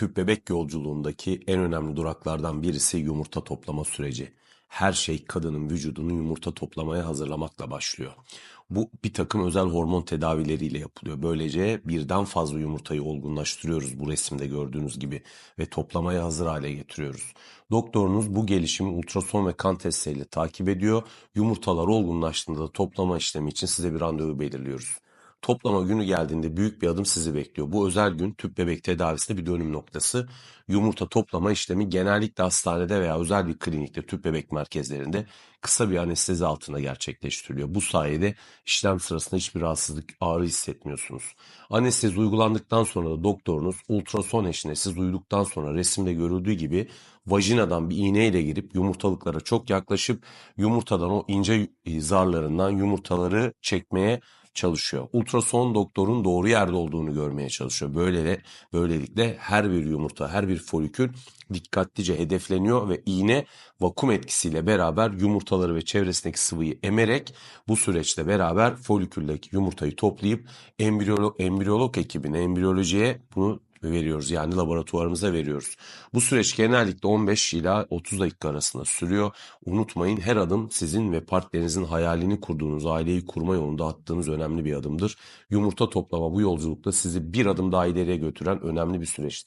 Tüp bebek yolculuğundaki en önemli duraklardan birisi yumurta toplama süreci. Her şey kadının vücudunu yumurta toplamaya hazırlamakla başlıyor. Bu bir takım özel hormon tedavileriyle yapılıyor. Böylece birden fazla yumurtayı olgunlaştırıyoruz bu resimde gördüğünüz gibi ve toplamaya hazır hale getiriyoruz. Doktorunuz bu gelişimi ultrason ve kan testleriyle takip ediyor. Yumurtalar olgunlaştığında da toplama işlemi için size bir randevu belirliyoruz. Toplama günü geldiğinde büyük bir adım sizi bekliyor. Bu özel gün tüp bebek tedavisinde bir dönüm noktası. Yumurta toplama işlemi genellikle hastanede veya özel bir klinikte tüp bebek merkezlerinde kısa bir anestezi altında gerçekleştiriliyor. Bu sayede işlem sırasında hiçbir rahatsızlık, ağrı hissetmiyorsunuz. Anestezi uygulandıktan sonra da doktorunuz ultrason eşliğinde siz uyuduktan sonra resimde görüldüğü gibi vajinadan bir iğneyle girip yumurtalıklara çok yaklaşıp yumurtadan o ince zarlarından yumurtaları çekmeye çalışıyor. Ultrason doktorun doğru yerde olduğunu görmeye çalışıyor. Böyle böylelikle her bir yumurta, her bir folikül dikkatlice hedefleniyor ve iğne vakum etkisiyle beraber yumurtaları ve çevresindeki sıvıyı emerek bu süreçte beraber foliküldeki yumurtayı toplayıp embriyolog, embriyolog ekibine, embriyolojiye bunu veriyoruz. Yani laboratuvarımıza veriyoruz. Bu süreç genellikle 15 ila 30 dakika arasında sürüyor. Unutmayın her adım sizin ve partnerinizin hayalini kurduğunuz aileyi kurma yolunda attığınız önemli bir adımdır. Yumurta toplama bu yolculukta sizi bir adım daha ileriye götüren önemli bir süreçtir.